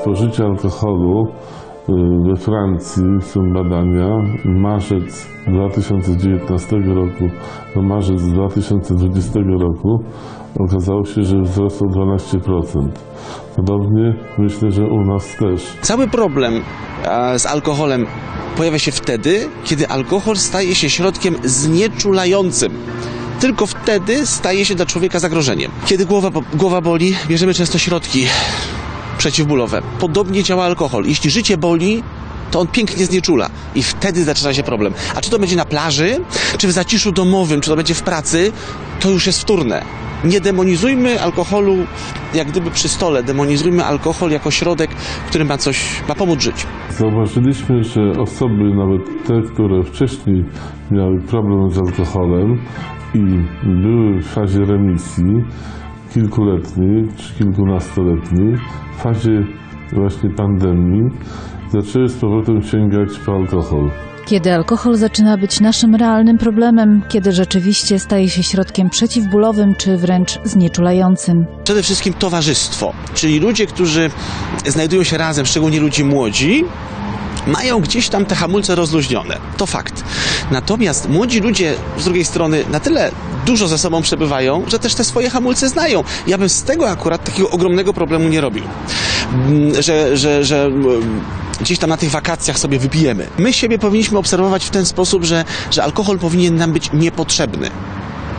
spożycie alkoholu y, we Francji są badania. Marzec 2019 roku do marzec 2020 roku okazało się, że wzrosło 12%. Podobnie myślę, że u nas też. Cały problem z alkoholem pojawia się wtedy, kiedy alkohol staje się środkiem znieczulającym. Tylko wtedy staje się dla człowieka zagrożeniem. Kiedy głowa, głowa boli, bierzemy często środki przeciwbólowe. Podobnie działa alkohol. Jeśli życie boli, to on pięknie znieczula i wtedy zaczyna się problem. A czy to będzie na plaży, czy w zaciszu domowym, czy to będzie w pracy, to już jest wtórne. Nie demonizujmy alkoholu jak gdyby przy stole, demonizujmy alkohol jako środek, który ma coś, ma pomóc żyć. Zauważyliśmy, że osoby, nawet te, które wcześniej miały problem z alkoholem i były w fazie remisji kilkuletniej czy kilkunastoletniej, w fazie właśnie pandemii, zaczęły z powrotem sięgać po alkohol. Kiedy alkohol zaczyna być naszym realnym problemem, kiedy rzeczywiście staje się środkiem przeciwbólowym czy wręcz znieczulającym. Przede wszystkim towarzystwo, czyli ludzie, którzy znajdują się razem, szczególnie ludzi młodzi, mają gdzieś tam te hamulce rozluźnione. To fakt. Natomiast młodzi ludzie z drugiej strony na tyle dużo ze sobą przebywają, że też te swoje hamulce znają. Ja bym z tego akurat takiego ogromnego problemu nie robił. Mm, Że, że, że mm, gdzieś tam na tych wakacjach sobie wypijemy. My siebie powinniśmy obserwować w ten sposób, że, że alkohol powinien nam być niepotrzebny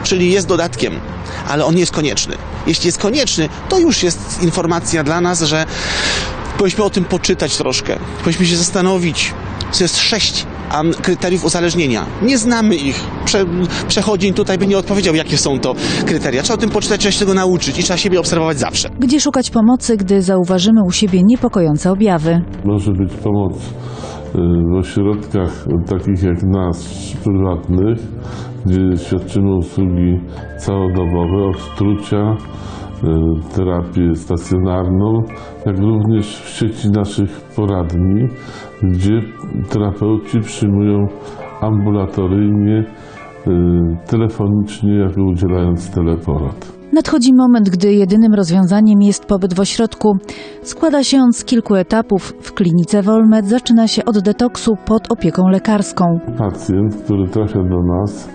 czyli jest dodatkiem, ale on nie jest konieczny. Jeśli jest konieczny, to już jest informacja dla nas, że powinniśmy o tym poczytać troszkę. Powinniśmy się zastanowić, co jest sześć kryteriów uzależnienia. Nie znamy ich. Prze, przechodzień tutaj by nie odpowiedział, jakie są to kryteria. Trzeba o tym poczytać, trzeba się tego nauczyć i trzeba siebie obserwować zawsze. Gdzie szukać pomocy, gdy zauważymy u siebie niepokojące objawy? Może być pomoc y, w ośrodkach takich jak nas, prywatnych, gdzie świadczymy usługi całodobowe, od trucia, y, terapię stacjonarną, jak również w sieci naszych poradni, gdzie terapeuci przyjmują ambulatoryjnie, y, telefonicznie, jako udzielając teleporad. Nadchodzi moment, gdy jedynym rozwiązaniem jest pobyt w ośrodku. Składa się on z kilku etapów. W klinice Wolmed zaczyna się od detoksu pod opieką lekarską. pacjent, który trafia do nas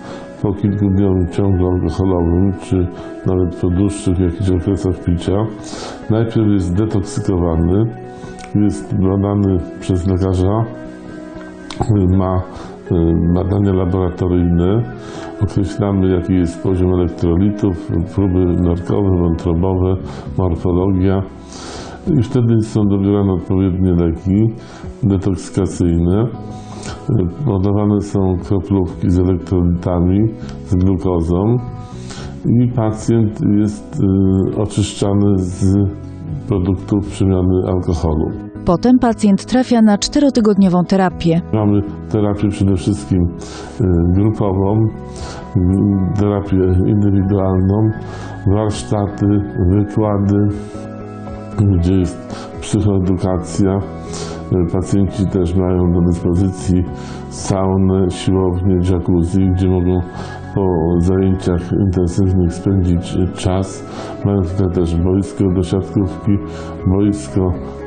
po kilkudniowym ciągu alkoholowym, czy nawet po dłuższych jakichś okresach picia, najpierw jest detoksykowany, jest badany przez lekarza, ma y, badania laboratoryjne, określamy jaki jest poziom elektrolitów, próby narkowe, wątrobowe, morfologia i wtedy są dobierane odpowiednie leki detoksykacyjne. Podawane są kroplówki z elektrolitami, z glukozą i pacjent jest y, oczyszczany z produktów przemiany alkoholu. Potem pacjent trafia na czterotygodniową terapię. Mamy terapię przede wszystkim y, grupową, y, terapię indywidualną, warsztaty, wykłady, gdzie jest psychoedukacja. Y, Pacjenci też mają do dyspozycji saunę, siłownię, jacuzzi, gdzie mogą po zajęciach intensywnych spędzić czas. Mają tutaj też boisko do siatkówki, boisko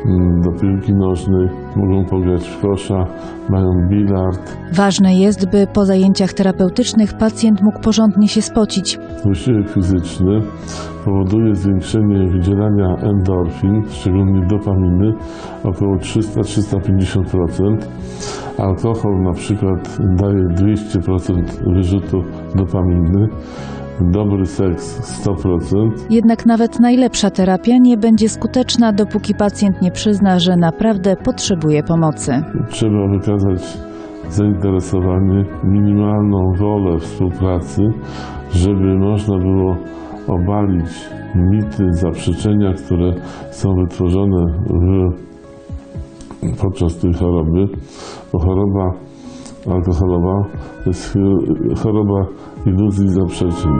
mm, do piłki nożnej, mogą pograć w kosza, mają bilard. Ważne jest, by po zajęciach terapeutycznych pacjent mógł porządnie się spocić. Wysiłek fizyczny powoduje zwiększenie wydzielania endorfin, szczególnie dopaminy, około 300-350%. Alkohol na przykład daje 200% wyrzutu dopaminy, dobry seks 100%. Jednak nawet najlepsza terapia nie będzie skuteczna, dopóki pacjent nie przyzna, że naprawdę potrzebuje pomocy. Trzeba wykazać zainteresowanie, minimalną wolę współpracy, żeby można było obalić mity, zaprzeczenia, które są wytworzone w, podczas tej choroby, bo choroba alkoholowa to jest choroba iluzji zaprzeczeń.